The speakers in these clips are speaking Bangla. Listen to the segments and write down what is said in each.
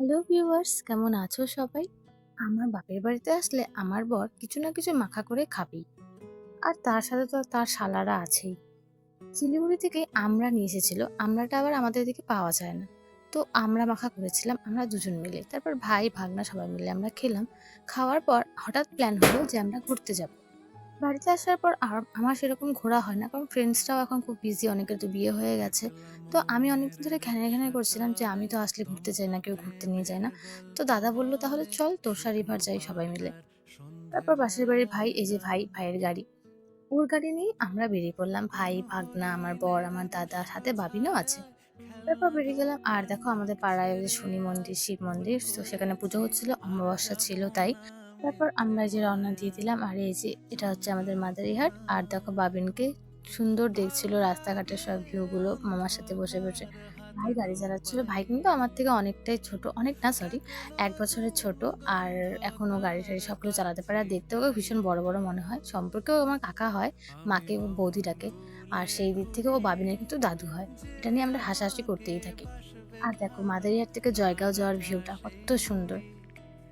হ্যালো ভিউয়ার্স কেমন আছো সবাই? আমার বাপের বাড়িতে আসলে আমার বর কিছু না কিছু মাখা করে খাবেই। আর তার সাথে তো তার শালারা আছেই। শিলিগুড়ি থেকে আমরা নিয়ে এসেছিল, আমরাটা আবার আমাদের দিকে পাওয়া যায় না। তো আমরা মাখা করেছিলাম, আমরা দুজন মিলে। তারপর ভাই, ভাগনা সবাই মিলে আমরা খেলাম। খাওয়ার পর হঠাৎ প্ল্যান হলো যে আমরা ঘুরতে যাব। বাড়িতে আসার পর আমার সেরকম ঘোরা হয় না, কারণ ফ্রেন্ডসরাও এখন খুব বিজি অনেকের তো বিয়ে হয়ে গেছে। তো আমি অনেকদিন ধরে ঘ্যানে ঘ্যানে করছিলাম যে আমি তো আসলে ঘুরতে চাই না, কেউ ঘুরতে নিয়ে যায় না। তো দাদা বলল, তাহলে চল তোরসা রিভার যাই সবাই মিলে। তারপর পাশের বাড়ির ভাই, এই যে ভাই, ভাইয়ের গাড়ি। ওর গাড়ি নিয়ে আমরা বেরিয়ে পড়লাম। ভাই, ভাগনা, আমার বর, আমার দাদা, সাথে বাবিনও আছে। তারপর বেরিয়ে গেলাম। আর দেখো আমাদের পাড়ায় শনি মন্দির, শিব মন্দির, তো সেখানে পুজো হচ্ছিল, অমাবস্যা ছিল তাই। তারপর আমরা যে রওনা দিয়ে দিলাম। আর এই যে এটা হচ্ছে আমাদের মাদারিহাট। আর দেখো বাবিনকে সুন্দর দেখছিল রাস্তাঘাটের সব ভিউগুলো মামার সাথে বসে বসে। ভাই গাড়ি চালাচ্ছিল। ভাই কিন্তু আমার থেকে অনেকটাই ছোট, অনেক না সরি এক বছরের ছোট। আর এখনও গাড়ি টাড়ি সব কিছু চালাতে পারে। আর দেখতেও ভীষণ বড় বড় মনে হয়। সম্পর্কেও আমার কাকা হয়, মাকে বৌদি ডাকে আর সেই দিক থেকে ও বাবিনের কিন্তু দাদু হয়। এটা নিয়ে আমরা হাসাহাসি করতেই থাকি। আর দেখো মাদারিহাট থেকে জয়গাঁও যাওয়ার ভিউটা কত সুন্দর।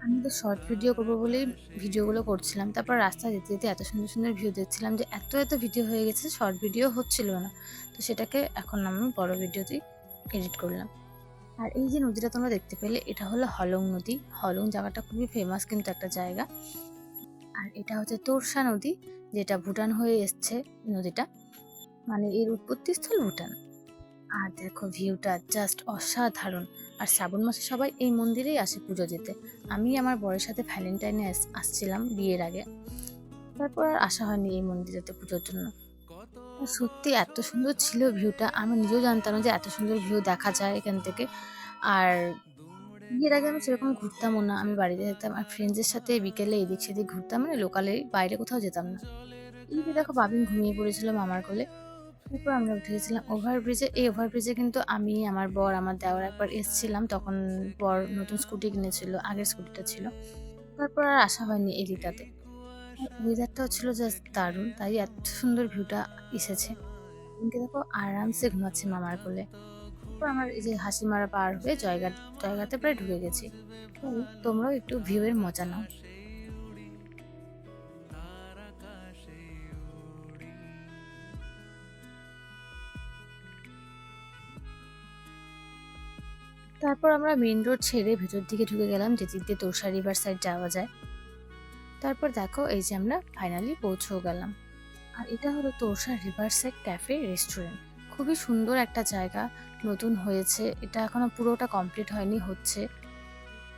আমি তো শর্ট ভিডিও করব বলেই ভিডিওগুলো করছিলাম। তারপর রাস্তা যেতে যেতে এত সুন্দর সুন্দর ভিউ দেখছিলাম যে এত এত ভিডিও হয়ে গেছে শর্ট ভিডিও হচ্ছিল না। তো সেটাকে এখন আমি বড় ভিডিওতেই এডিট করলাম। আর এই যে নদীটা তোমরা দেখতে পেলে, এটা হলো হলং নদী। হলং জায়গাটা খুবই ফেমাস কিন্তু একটা জায়গা। আর এটা হচ্ছে তোরসা নদী, যেটা ভুটান হয়ে এসছে নদীটা। মানে এর উৎপত্তিস্থল ভুটান। আর দেখো ভিউটা জাস্ট অসাধারণ। আর শ্রাবণ মাসে সবাই এই মন্দিরেই আসে পুজো দিতে। আমি আমার বরের সাথে ভ্যালেন্টাইনে আস- আসছিলাম বিয়ের আগে। তারপর আর আসা হয়নি এই মন্দিরেতে পুজোর জন্য। সত্যি এত সুন্দর ছিল ভিউটা। আমি নিজেও জানতাম যে এত সুন্দর ভিউ দেখা যায় এখান থেকে। আর বিয়ের আগে আমি সেরকম ঘুরতামও না। আমি বাড়িতে যেতাম আর ফ্রেন্ডসের সাথে বিকেলে এদিক সেদিক ঘুরতাম। মানে লোকালে বাইরে কোথাও যেতাম না। এই দেখো বাবিন ঘুমিয়ে পড়েছিল মামার কোলে। তারপর আমরা উঠে গেছিলাম ওভারব্রিজে এই ওভারব্রিজে কিন্তু আমি, আমার বর, আমার দেওয়ার একবার এসেছিলাম। তখন বর নতুন স্কুটি কিনেছিল, আগের স্কুটিটা ছিল। তারপর আর আসা হয়নি এদিকটাতে ওয়েদারটাও ছিল জাস্ট দারুণ, তাই এত সুন্দর ভিউটা এসেছে। এদিনকে দেখো আরামসে ঘুমাচ্ছে মামার কোলে। তারপর আমার এই যে হাসি মারা পার হয়ে জয়গা, জয়গাতে প্রায় ঢুকে গেছি। তোমরাও একটু ভিউয়ের মজা নাও। তারপর আমরা মেন রোড ছেড়ে ভেতর দিকে ঢুকে গেলাম যে দিক দিয়ে তোরসা রিভার সাইড যাওয়া যায়। তারপর দেখো, এই যে আমরা ফাইনালি পৌঁছেও গেলাম। আর এটা হলো Torsa river side cafe restaurant খুবই সুন্দর একটা জায়গা, নতুন হয়েছে। এটা এখনও পুরোটা কমপ্লিট হয়নি, হচ্ছে।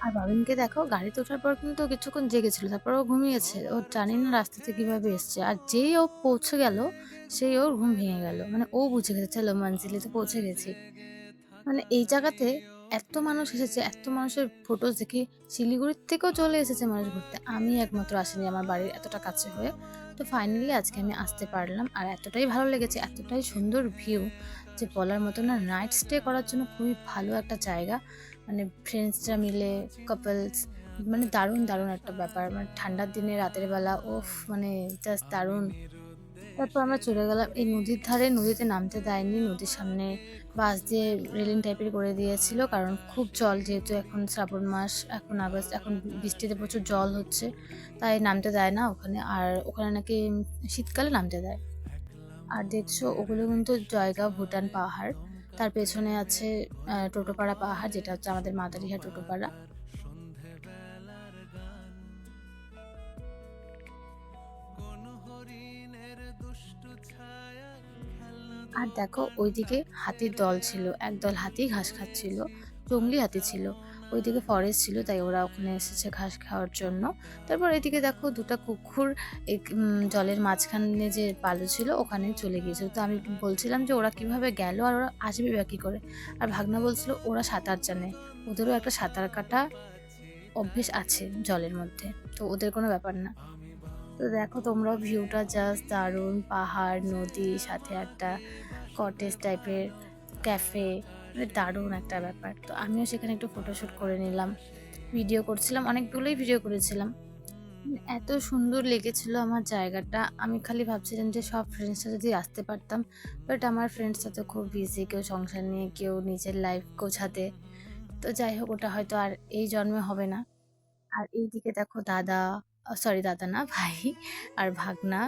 আর বাবিনকে দেখো গাড়িতে ওঠার পর কিন্তু কিছুক্ষণ জেগেছিল তারপর ও ঘুমিয়েছে। ও জানি না রাস্তাতে কীভাবে এসছে। আর যেই ও পৌঁছে গেল, সেই ওর ঘুম ভেঙে গেল। মানে ও বুঝে গেছে, চলো মঞ্জিলিতে পৌঁছে গেছি। মানে এই জায়গাতে এত মানুষ এসেছে, এত মানুষের ফটোজ দেখি শিলিগুড়ির থেকেও চলে এসেছে মানুষ ঘুরতে। আমি একমাত্র আসিনি আমার বাড়ির এতটা কাছে হয়ে। তো ফাইনালি আজকে আমি আসতে পারলাম আর এতটাই ভালো লেগেছে, এতটাই সুন্দর ভিউ যে বলার মতো না নাইট স্টে করার জন্য খুবই ভালো একটা জায়গা। মানে ফ্রেন্ডসরা মিলে কাপলস মানে দারুণ দারুণ একটা ব্যাপার। মানে ঠান্ডার দিনে রাতের বেলা ওফ মানে জাস্ট দারুণ। তারপর আমরা চলে গেলাম। এই নদীর ধারে নদীতে নামতে দেয়নি, নদীর সামনে বাঁশ দিয়ে রেলিং টাইপের করে দিয়েছিল, কারণ খুব জল যেহেতু এখন শ্রাবণ মাস, এখন আগস্ট, এখন বৃষ্টিতে প্রচুর জল হচ্ছে, তাই নামতে দেয় না ওখানে। আর ওখানে নাকি শীতকালে নামতে দেয়। আর দেখছ, ওগুলো কিন্তু জয়গাঁও ভুটান পাহাড়, তার পেছনে আছে টোটোপাড়া পাহাড়, যেটা হচ্ছে আমাদের মাদারিহাট টোটোপাড়া। আর দেখো, ওইদিকে হাতির দল ছিল। একদল হাতি ঘাস খাচ্ছিল, জঙ্গলি হাতি ছিল। ওইদিকে ফরেস্ট ছিল, তাই ওরা ওখানে এসেছে ঘাস খাওয়ার জন্য। তারপর এদিকে দেখো, দুটো কুকুর জলের মাঝখানে যে বালু ছিল, ওখানে চলে গিয়েছিল। তো আমি বলছিলাম যে, ওরা কীভাবে গেল আর ওরা আসবে বা কী করে? আর ভাগনা বলছিল, ওরা সাঁতার জানে। ওদেরও একটা সাঁতার কাটা অভ্যেস আছে জলের মধ্যে। তো ওদের কোনো ব্যাপার না। তো দেখো তোমরাও ভিউটা জাস্ট দারুণ। পাহাড়, নদী, সাথে একটা কটেজ টাইপের ক্যাফে দারুণ একটা ব্যাপার। তো আমিও সেখানে একটু ফটোশ্যুট করে নিলাম। ভিডিও করছিলাম অনেকগুলোই ভিডিও করেছিলাম। এত সুন্দর লেগেছিল আমার জায়গাটা। আমি খালি ভাবছিলাম যে সব ফ্রেন্ডসরা যদি আসতে পারতাম বাট আমার ফ্রেন্ডসরা তো খুব বিজি কেউ সংসার নিয়ে, কেউ নিজের লাইফ গোছাতে। তো যাই হোক, ওটা হয়তো আর এই জন্মে হবে না। আর এইদিকে দেখো দাদা সরি দাদা না ভাই আর ভাগনা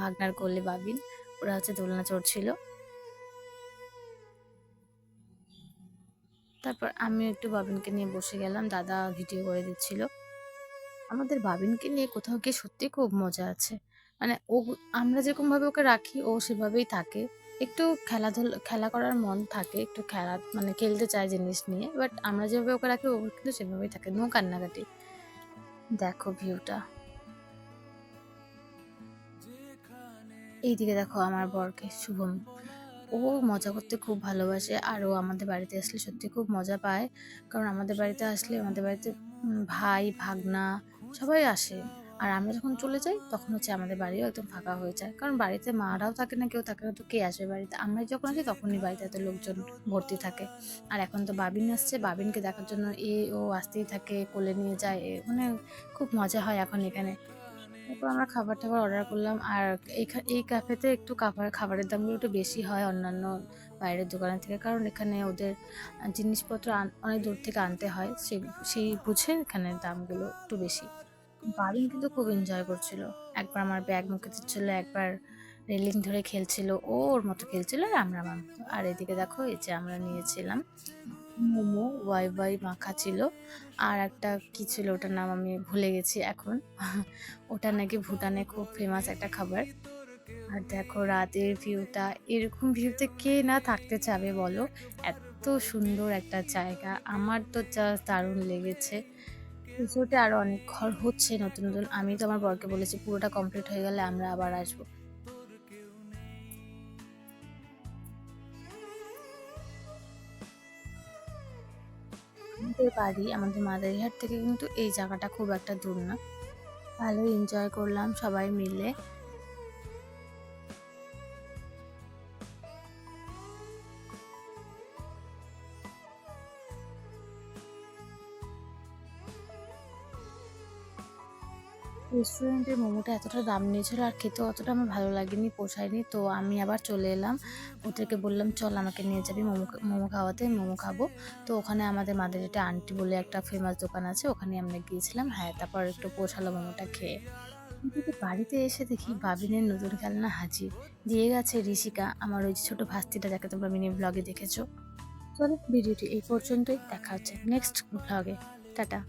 ভাগনার কোলে বাবিন, ওরা হচ্ছে দোলনা চড়ছিল তারপর আমিও একটু বাবিনকে নিয়ে বসে গেলাম, দাদা ভিডিও করে দিচ্ছিল। আমাদের বাবিনকে নিয়ে কোথাও গিয়ে সত্যি খুব মজা আছে। মানে ও, আমরা যেরকমভাবে ওকে রাখি, ও সেভাবেই থাকে। একটু খেলাধুলা, খেলা করার মন থাকে, একটু খেলা মানে খেলতে চায় জিনিস নিয়ে বাট আমরা যেভাবে ওকে রাখি, ও কিন্তু সেভাবেই থাকে, নো কান্নাকাটি। দেখো ভিউটা। এইদিকে দেখো আমার বরকে, শুভম। ও মজা করতে খুব ভালোবাসে আর ও আমাদের বাড়িতে আসলে সত্যি খুব মজা পায়। কারণ আমাদের বাড়িতে আসলে আমাদের বাড়িতে ভাই, ভাগনা সবাই আসে। আর আমরা যখন চলে যাই, তখন হচ্ছে আমাদের বাড়িও একদম ফাঁকা হয়ে যায়। কারণ বাড়িতে মারাও থাকে না, কেউ থাকে না, তো কে আসবে বাড়িতে? আমরা যখন আসি, তখনই বাড়িতে এত লোকজন ভর্তি থাকে। আর এখন তো বাবিন আসছে, বাবিনকে দেখার জন্য এ, ও আসতেই থাকে, কোলে নিয়ে যায় মানে খুব মজা হয় এখন এখানে। তারপর আমরা খাবার টাবার অর্ডার করলাম, আর এই ক্যাফেতে একটু খাবার, খাবারের দামগুলো একটু বেশি হয় অন্যান্য বাইরের দোকানের থেকে, কারণ এখানে ওদের জিনিসপত্র অনেক দূর থেকে আনতে হয় সেই সেই বুঝে এখানে দামগুলো একটু বেশি। বাবিন কিন্তু খুব এনজয় করছিল। একবার আমার ব্যাগ মুখে দিচ্ছিল, একবার রেলিং ধরে খেলছিল ও ওর মতো খেলছিল আর আমরা আমার মতো আর এদিকে দেখো, এই যে আমরা নিয়েছিলাম মোমো, ওয়াই ওয়াই মাখা ছিল। আর একটা কি ছিল, ওটার নাম আমি ভুলে গেছি এখন। ওটা নাকি ভুটানে খুব ফেমাস একটা খাবার। আর দেখো, রাতের ভিউটা এরকম ভিউতে কে না থাকতে চাবে বলো? এত সুন্দর একটা জায়গা। আমার তো জাস্ট দারুণ লেগেছে। রিসোর্টে আরও অনেক ঘর হচ্ছে, নতুন নতুন। আমি তো আমার বরকে বলেছি, পুরোটা কমপ্লিট হয়ে গেলে আমরা আবার আসব। আমাদের বাড়ি, আমাদের মাদারিহাট থেকে কিন্তু এই জায়গাটা খুব একটা দূর না। ভালো এনজয় করলাম সবাই মিলে। রেস্টুরেন্টের মোমোটা এতটা দাম নিয়েছিল আর খেতে অতটা আমার ভালো লাগেনি, পোষায়নি। তো আমি আবার চলে এলাম। ওদেরকে বললাম, চল আমাকে নিয়ে যাবি মোমো মোমো খাওয়াতে, মোমো খাব। তো ওখানে আমাদের মাদের মাদারিটা আন্টি বলে একটা ফেমাস দোকান আছে ওখানে আমরা গিয়েছিলাম। হ্যাঁ তারপর একটু পোষালো মোমোটা খেয়ে। কিন্তু বাড়িতে এসে দেখি বাবিনের নতুন খেলনা হাজির। দিয়ে গেছে ঋষিকা, আমার ওই যে ছোট ভাস্তিটা যাকে তোমরা মিনি ব্লগে দেখেছ। চলো ভিডিওটি এই পর্যন্তই, দেখা হচ্ছে নেক্সট ব্লগে টাটা।